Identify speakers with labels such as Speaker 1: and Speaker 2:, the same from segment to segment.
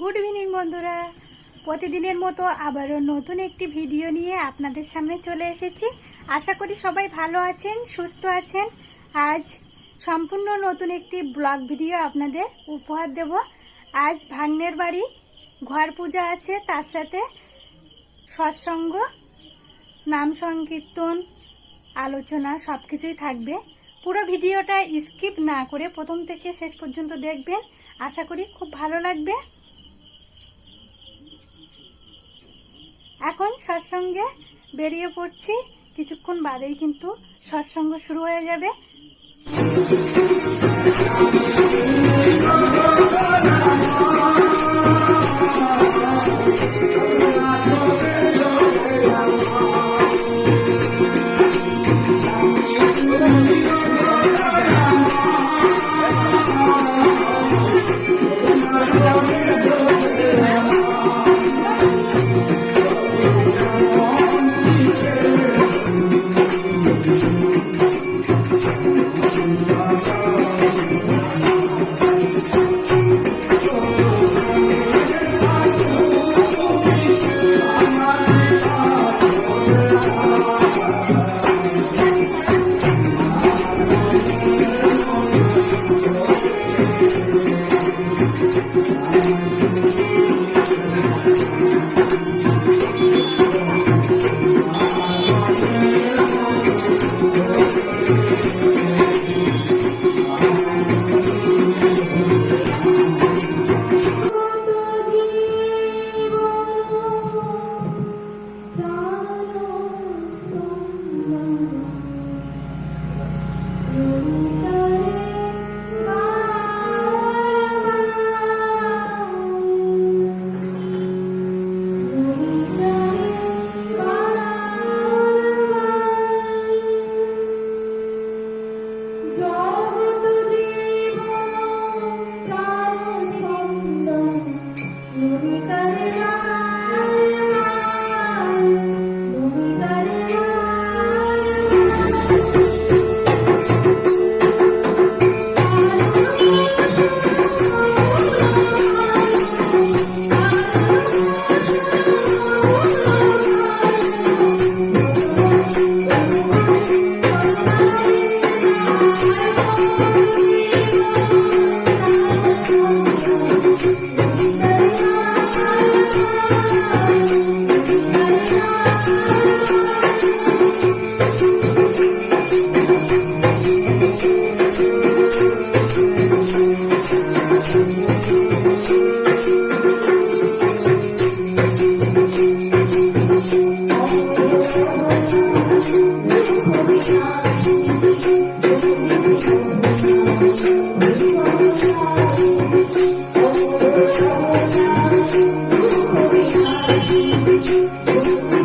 Speaker 1: Good evening বন্ধুরা। প্রতিদিনের মতো আবারও নতুন একটি ভিডিও নিয়ে আপনাদের সামনে চলে এসেছি। আশা করি সবাই ভালো আছেন, সুস্থ আছেন। আজ সম্পূর্ণ নতুন একটি ব্লগ ভিডিও আপনাদের উপহার দেব। আজ ভাগ্নের বাড়ি, ঘর পূজা আছে, তার সাথে সৎসঙ্গ, নাম সংকীর্তন, আলোচনা সব কিছুই থাকবে। পুরো ভিডিওটা স্কিপ না করে প্রথম থেকে শেষ পর্যন্ত দেখবেন। আশা করি খুব ভালো লাগবে। এখন সৎসঙ্গে বেরিয়ে পড়ছি। কিছুক্ষণ বাদেই কিন্তু সৎসঙ্গ শুরু হয়ে যাবে।
Speaker 2: Thank you.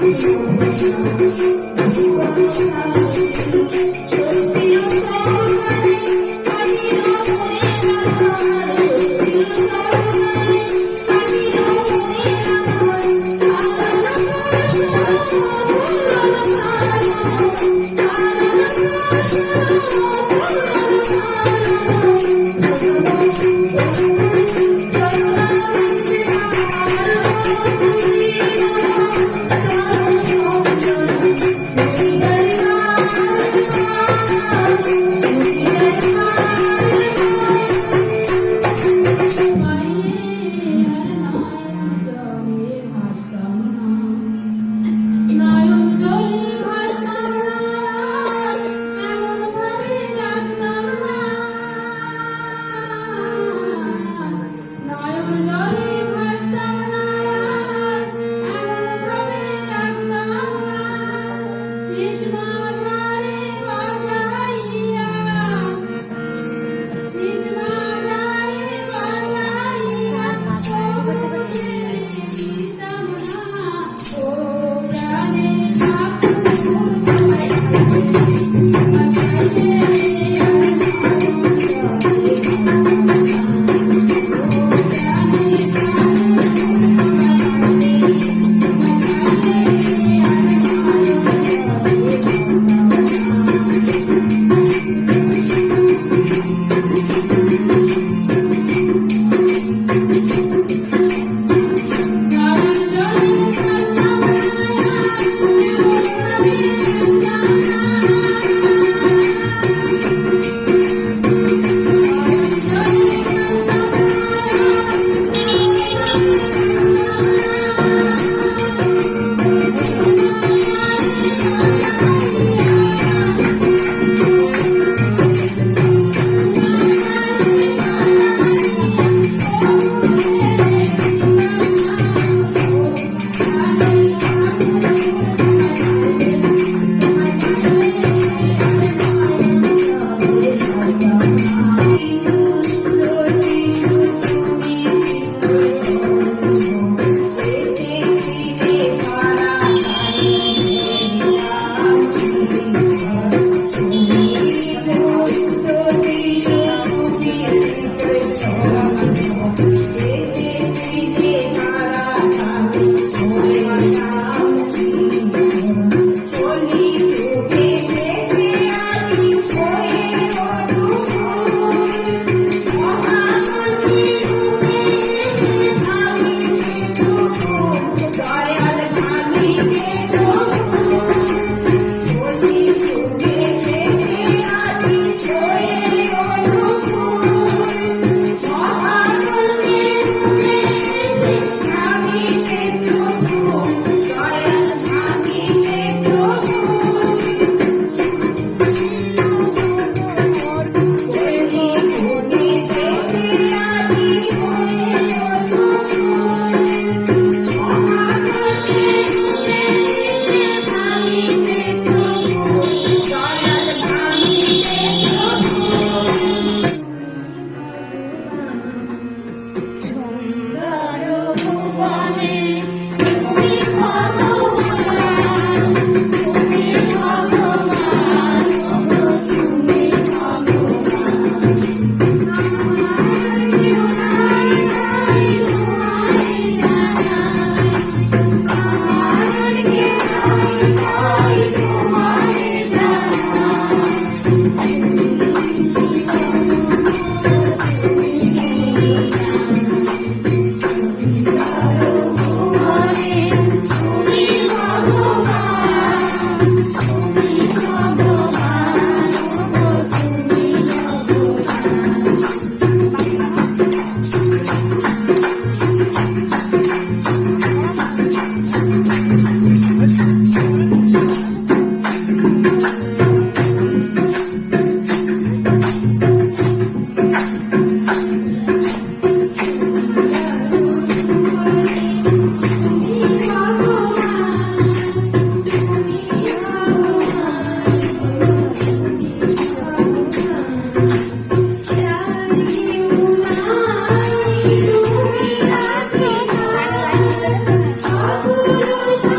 Speaker 3: Thank you. I'm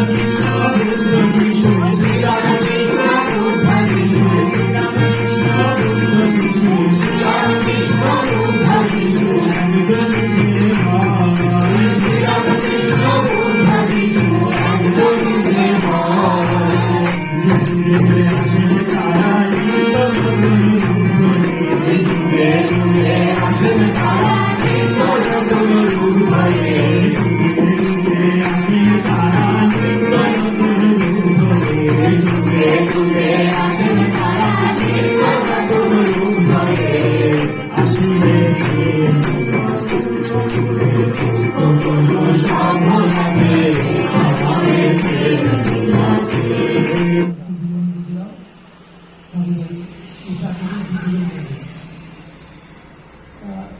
Speaker 3: Thank you.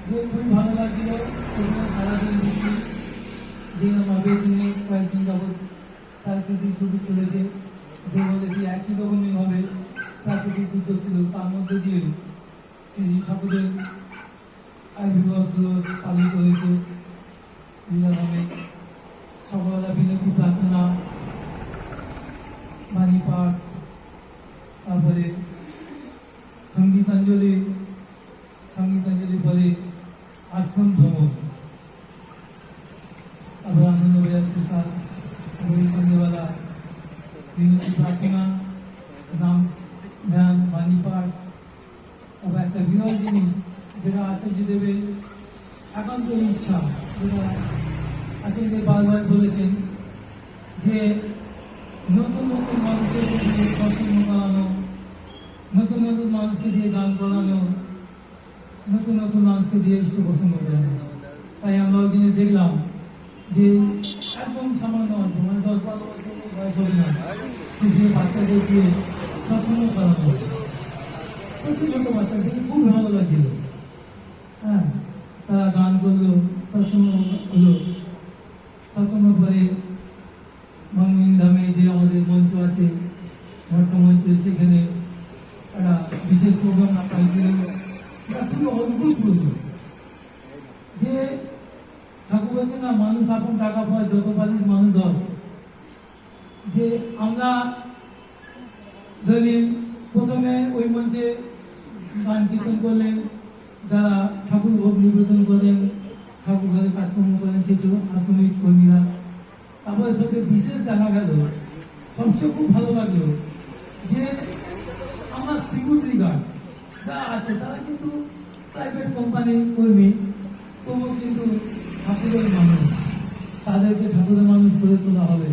Speaker 4: খুবই ভালো লাগছিল সারাদিন দেখি যে আমাদের তিনি কয়েকদিন যাবৎ প্রতি ছবি তুলেছে যেগুলো একই রকমই তার প্রতি যুদ্ধ ছিল তার মধ্যে দিয়ে ঠাকুরের বিরল জিনিস যেটা আচার্যদেবের একান্ত ইচ্ছা, যেটা আচার্যদেব বারবার বলেছেন যে, নতুন নতুন মানুষের সৎসঙ্গ করানো, নতুন নতুন মানুষকে দিয়ে গান করানো, নতুন নতুন মানুষকে দিয়ে ইষ্ট প্রসঙ্গ করানো তাই আমরা ওই দিনে দেখলাম যে একদম সামান্য অল্প মানে দশ বারো বছর বয়স হবে না কিছু বাচ্চাদের দিয়ে সৎসঙ্গ করানো ছোট ছোট বাচ্চাদেরকে খুব ভালো লাগছিল হ্যাঁ তারা গান করল সৎসঙ্গ হলো সৎসঙ্গ করে মঙ্গিন ধামে যে আমাদের মঞ্চ আছে ভট্ট মঞ্চ সেখানে একটা বিশেষ প্রোগ্রাম রাখা হয়েছিল এটা খুবই অদ্ভুত প্রোগ্রাম যে ঠাকুর বলছে না, মানুষ আপন টাকা পায়, যত পারিস মানুষ দল যে আমরা ধরিন প্রথমে ওই মঞ্চে গান কীর্তন করলেন, যারা ঠাকুর ভোগ নিবেদন করেন ঠাকুর ঘরে কাজকর্ম করেন সেসব আশ্রমিক কর্মীরা। তারপরে সাথে বিশেষ দেখা গেল, সবচেয়ে খুব ভালো লাগল, যে আমার সিকিউরিটি গার্ড যারা আছে, তারা কিন্তু প্রাইভেট কোম্পানির কর্মী তবুও কিন্তু ঠাকুরের মানুষ তাদেরকে ঠাকুরের মানুষ করে তোলা হবে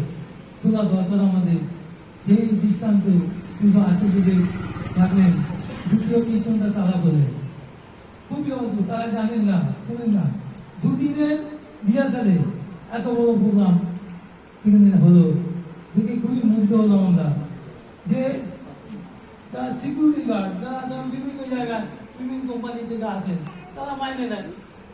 Speaker 4: তোলা দরকার আমাদের সেই দৃষ্টান্ত কিন্তু আচার্যদেব রাখলেন দ্বিতীয় কীর্তনটা তারা বলে খুবই অদ্ভুত তারা জানেন না শোনেন না দুদিনের রিহার্সালে এত বড় প্রোগ্রাম সেখানে হলো, দেখে খুবই মুগ্ধ হলাম আমরা। যে যারা সিকিউরিটি গার্ড যারা যেমন বিভিন্ন জায়গায়, বিভিন্ন কোম্পানি থেকে আসেন, তারা মাইনে নেন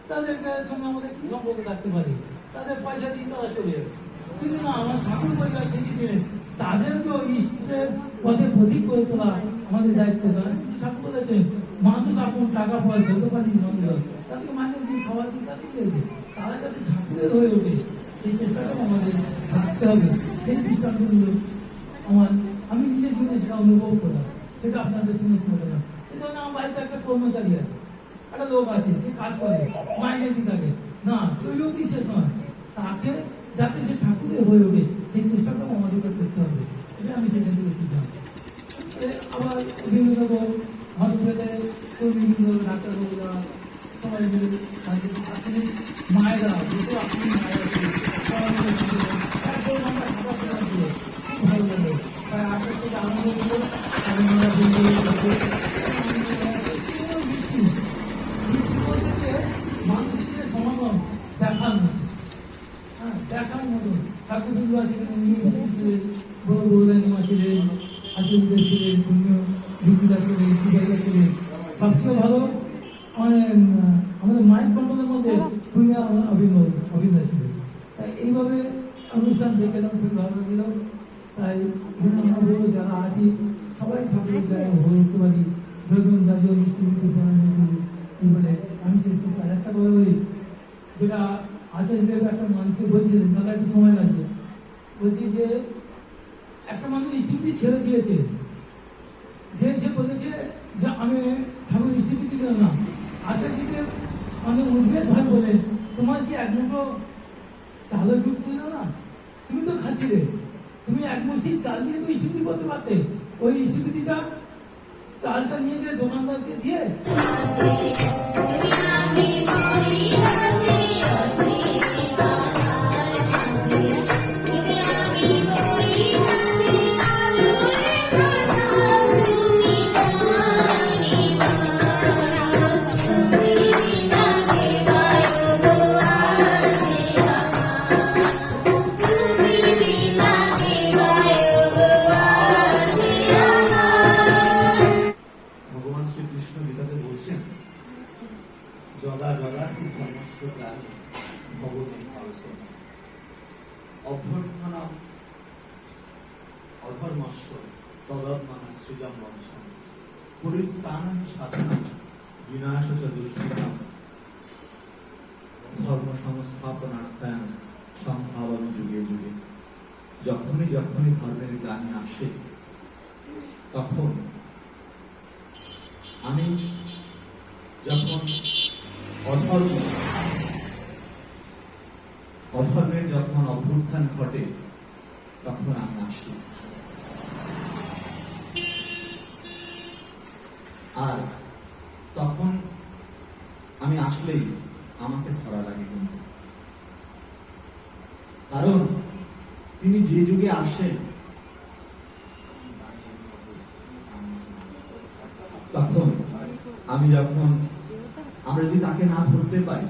Speaker 4: তাদেরকে সঙ্গে আমাদের কি সম্পর্ক থাকতে পারে। তাদের পয়সা দিয়ে তারা চলে যাচ্ছে। কিন্তু আমার ঠাকুর পরিবার থেকে দিলেন তাদেরকেও ইষ্টের পথে প্রতীক করে তোলা আমাদের দায়িত্ব। তারা ঠাকুর বলেছেন, মানুষ আপন টাকা পয়সা পারি মন্দির তাদেরকে মাইনে দিয়ে সবার দিকে তাদের তারা যাতে ঠাকুরের হয়ে ওঠে সেই চেষ্টাটাও থাকতে হবে। সেই আমার, আমি নিজের জীবনে সেটা অনুভব করলাম সেটা আপনাদের শুনে আমার বাড়িতে একটা কর্মচারী আছে, একটা লোক আছে, সে কাজ করে, মাইনে না লোকই শেষ যাতে সে ঠাকুরের হয়ে ওঠে, সেই চেষ্টাটাও আমাদেরকে করতে হবে। এটা আমি আবার হসপিটালে ডাক্তারবাবুরা, সবাই মায়েরা আপনি মায়েরা আমি আমরা বন্ধুদের সাথে মানুষের যে সমাগম দেখার মতো হ্যাঁ, দেখার মতো ঠাকুর বিন্দু আছে ছিলেন বড় বড়দানিমা ছিলেন আচুর্য ছিলেন পুণ্য বিদ্যুতা ছিলেন পূজাটা ছিলেন সবচেয়ে ভালো মানে উম, আমাদের মাইক কন্ট্রোলের মধ্যে পুণ্য অভিনয় অভিনয় ছিল তাই এইভাবে অনুষ্ঠান দেখে এলাম খুব ভালো লাগল তাই এখানে আমরা বলব যারা আছি সবাই ঠাকুরের গায়ে হতে পারি ধরুন জাতীয় মিষ্টি মিষ্টি করি এই বলে আমি শেষ করতে আর একটা কথা বলি যেটা আচার্যদেব একটা মানুষকে বলছিলেন তাহলে একটু সময় লাগবে। বলছি যে, একটা মানুষ স্টিপটি ছেড়ে দিয়েছে। যে সে বলেছে যে, আমি ঠাকুর স্টিপটি দিলাম না। আচার্যদেব আমি উদ্বেগ ভাই বলে, তোমার কি এক মুঠো চালও জুটছিল না? তুমি তো খাচ্ছিলে। তুমি এক মুঠি চাল দিয়ে তো স্টিপটি করতে পারতে। ওই স্টিপটিটা চালটা নিয়ে গিয়ে দোকানদারকে দিয়ে
Speaker 5: আর তখন আমি আসলেই আমাকে ধরা লাগে কিন্তু। কারণ তিনি যে যুগে আসেন, তখন আমি যখন আমরা যদি তাকে না ধরতে পারি,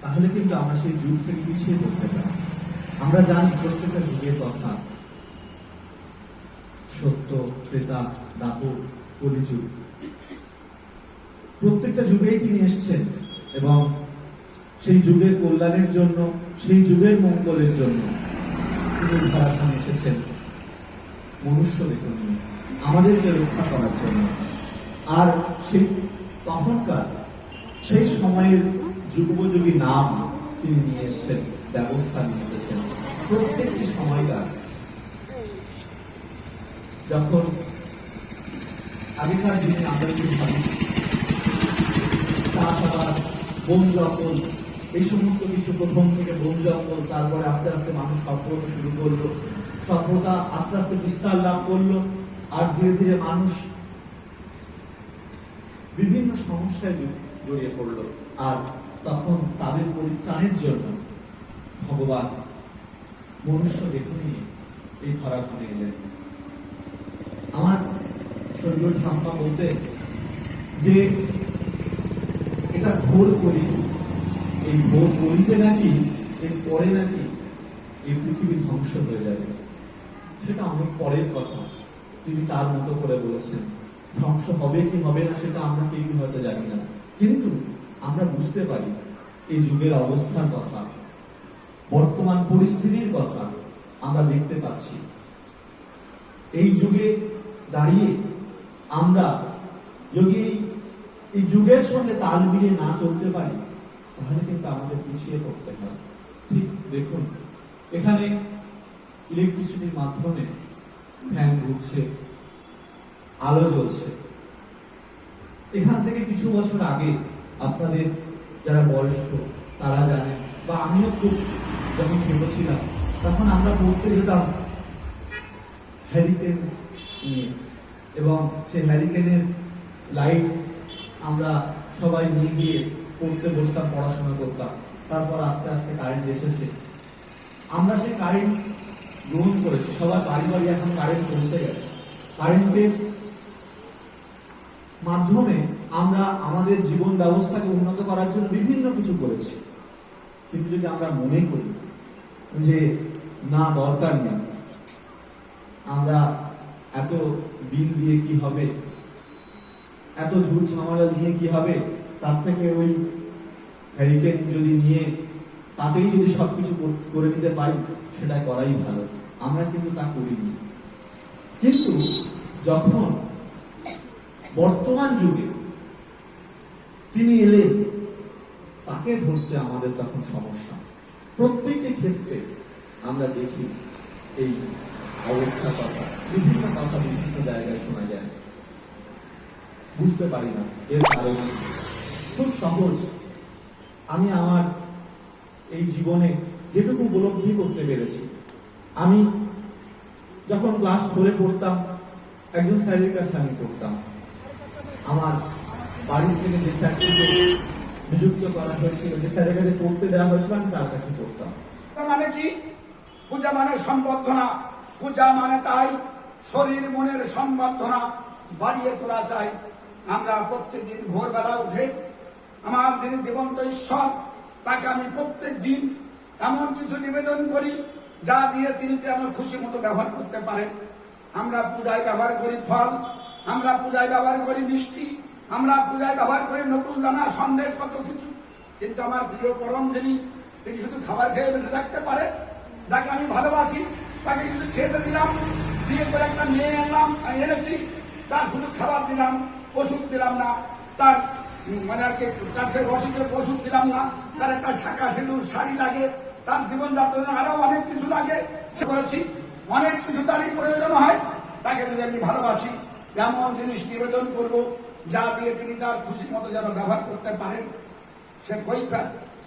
Speaker 5: তাহলে কিন্তু আমরা সেই যুগ থেকে পিছিয়ে পড়তে পারি। আমরা জানি প্রত্যেকটা যুগের কথা। সত্য ক্রেতা দাপর কলিযুগ। তিনি এসছেন এবং সেই যুগের কল্যাণের জন্য, সেই যুগের মঙ্গলের জন্য তিনি ধরাধাম এসেছেন। মনুষ্য দেখুন আমাদেরকে রক্ষা করার জন্য। আর সেই তখনকার, সেই সময়ের যুগোপযোগী নাম তিনি নিয়ে এসেছেন, ব্যবস্থা নিয়ে এসেছেন। প্রত্যেকটি সময়কার যখন আগেকার দিনে আমরা যদি ভাবি চাষাবাদ বন জঙ্গল এই সমস্ত কিছু প্রথম থেকে বন জঙ্গল তারপরে আস্তে আস্তে মানুষ সভ্যতা শুরু করল। সভ্যতা আস্তে আস্তে বিস্তার লাভ করল আর ধীরে ধীরে মানুষ বিভিন্ন সমস্যায় জড়িয়ে পড়ল। আর তখন তাদের পরিত্রাণের জন্য ভগবান মনুষ্য দেখে নিয়ে এই ধরা ঘুরে এলেন। আমার শরীর ঠাম্মা বলতে যে এটা ঘোর করি। এই ঘোর করিতে নাকি, এর পরে নাকি এই পৃথিবী ধ্বংস হয়ে যাবে। সেটা অনেক পরের কথা। তিনি তার মতো করে বলেছেন, ধ্বংস হবে কি হবে না সেটা আমরা কেউ হয়তো জানি না। কিন্তু আমরা বুঝতে পারি, এই যুগের অবস্থার কথা, বর্তমান পরিস্থিতির কথা আমরা দেখতে পাচ্ছি। এই যুগে দাঁড়িয়ে আমরা যদি এই- যুগের সঙ্গে তাল মিলিয়ে না চলতে পারি, তাহলে কিন্তু আমাদের পিছিয়ে পড়তে হয়। ঠিক দেখুন, এখানে ইলেকট্রিসিটির মাধ্যমে ফ্যান ঘুরছে, আলো জ্বলছে। এখান থেকে কিছু বছর আগে আপনাদের যারা বয়স্ক, তারা জানেন, বা আমিও খুব যখন ছোট ছিলাম, তখন আমরা পড়তে যেতাম হ্যারিকেন নিয়ে। এবং সেই হ্যারিকেনের লাইট আমরা সবাই নিয়ে গিয়ে পড়তে বসতাম, পড়াশোনা করতাম। তারপর আস্তে আস্তে কারেন্ট এসেছে। আমরা সেই কারেন্ট গ্রহণ করেছি। সবার বাড়ি বাড়ি এখন কারেন্ট পৌঁছে গেছে। কারেন্টের মাধ্যমে আমরা আমাদের জীবন ব্যবস্থাকে উন্নত করার জন্য বিভিন্ন কিছু করেছি। কিন্তু যদি আমরা মনে করি যে, না, দরকার নেই। আমরা এত বিল দিয়ে কি হবে? এত ঝুট ঝামেলা নিয়ে কি হবে? তার থেকে ওই হ্যারিকেন যদি নিয়ে তাতেই যদি সবকিছু করে নিতে পারি, সেটা করাই ভালো। আমরা কিন্তু তা করিনি। কিন্তু যখন বর্তমান যুগে তিনি এলেন, তাকে ধরতে আমাদের তখন সমস্যা। প্রত্যেকটি ক্ষেত্রে আমরা দেখি এই অবস্থা কথা। বিভিন্ন কথা বিভিন্ন জায়গায় শোনা যায়। বুঝতে পারি না এর কারণ খুব সহজ। আমি আমার এই জীবনে যেটুকু উপলব্ধি করতে পেরেছি। আমি যখন ক্লাস ফোরে পড়তাম, একজন স্যারের কাছে আমি পড়তাম। আমার বাড়ি থেকে যে স্যারকে নিযুক্ত করা হয়েছিল, যে স্যারের কাছে পড়তে দেওয়া হয়েছিল, আমি তার কাছে পড়তাম।
Speaker 6: পূজা মানে কি? পূজা মানে সম্বর্ধনা। পূজা মানে তাই, শরীর, মনের সম্বর্ধনা বাড়িয়ে তোলা চাই আমরা প্রত্যেকদিন ভোরবেলা উঠে আমার যিনি জীবন্ত ঈশ্বর, তাকে আমি প্রত্যেক দিন এমন কিছু নিবেদন করি, যা দিয়ে তিনি আমার খুশি মতো ব্যবহার করতে পারেন। আমরা পূজায় ব্যবহার করি ফল, আমরা পূজায় ব্যবহার করি মিষ্টি, আমরা পূজায় ব্যবহার করি নতুন দানা, সন্দেশ, কত কিছু। কিন্তু আমার প্রিয় পরম যিনি তিনি শুধু খাবার খেয়ে বেঁচে থাকতে পারে, যাকে আমি ভালোবাসি, তাকে কিন্তু খেতে দিলাম, বিয়ে করে একটা মেয়ে আমি এনেছি, তার শুধু খাবার দিলাম। ওষুধ দিলাম না। তার মানে আর কি কাছে অসুখের ওষুধ দিলাম না। তার একটা শাখা সিঁদুর শাড়ি লাগে। তার জীবনযাত্রা আরও অনেক কিছু লাগে, সে করেছি। অনেক কিছু তারই প্রয়োজন হয়। তাকে যদি আমি ভালোবাসি, এমন জিনিস নিবেদন করব, যা দিয়ে তিনি তার খুশি মতো যেন ব্যবহার করতে পারেন। সে পরীক্ষা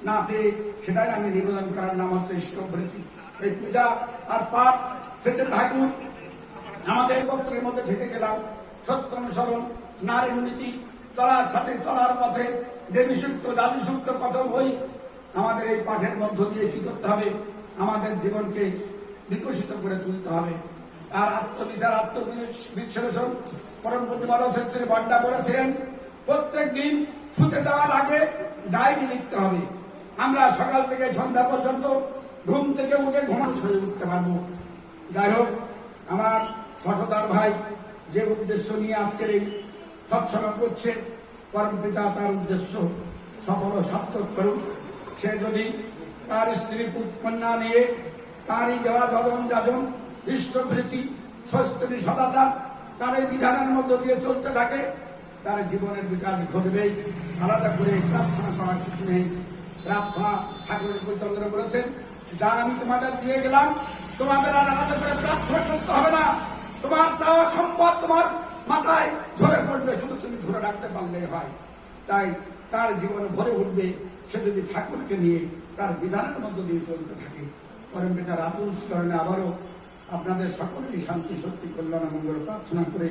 Speaker 6: না পেয়ে সেটাই আমি নিবেদন করার নাম হচ্ছে ইষ্টবৃত্তি এই পূজা আর পাঠ থেকে ঠাকুর, আমাদের পত্রের মধ্যে থেকে গেলাম। সত্য অনুসরণ নারী নীতি চলার সাথে চলার পথে দেবী সুক্ত দাবি সুক্ত কত বই? আমাদের এই পাঠের মধ্য দিয়ে কি করতে হবে? আমাদের জীবনকে বিকশিত করে তুলতে হবে। আর আত্মবিচার আত্মবিশ্লেষণ পরম প্রতিপালক শ্রী বাড্ডা বলেছিলেন, প্রত্যেক দিন শুতে যাওয়ার আগে ডায়েরি লিখতে হবে। আমরা সকাল থেকে সন্ধ্যা পর্যন্ত ঘুম থেকে উঠে ঘুমানো হয়ে উঠতে পারব। যাই হোক, আমার শশদার ভাই যে উদ্দেশ্য নিয়ে আজকের এই সৎসঙ্গ করছে পরম পিতা তার উদ্দেশ্য সফল সার্থক করুন সে যদি তার স্ত্রী কন্যা নিয়ে তারই দেওয়া যজন যাজন ইষ্টবৃত্তি স্বস্তি সদাচার তার এই বিধানের মধ্য দিয়ে চলতে থাকে, তার জীবনের বিকাশ ঘটবেই। আলাদা করে প্রার্থনা করার কিছু নেই। প্রার্থনা ঠাকুরের চন্দ্র বলেছেন যা আমি তোমাদের দিয়ে গেলাম, তোমাদের আর আলাদা করে প্রার্থনা করতে হবে না। তোমার চাওয়া সম্পদ, তোমার মাথায় ঝরে পড়বে শুধু তুমি ধরে রাখতে পারলে হয়। তাই তার জীবনে ভরে উঠবে, সে যদি ঠাকুরকে নিয়ে তার বিধানের মধ্য দিয়ে চলতে থাকে। পরম পিতা রাতুল স্মরণে আবারও আপনাদের সকলেরই শান্তি, শক্তি, কল্যাণ, মঙ্গল প্রার্থনা করে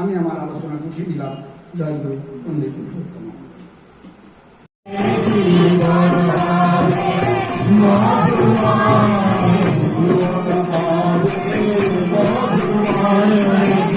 Speaker 6: আমি আমার আলোচনা গুছিয়ে নিলাম। জয় গুরু, বন্দে পুরুষোত্তম
Speaker 2: Thank you.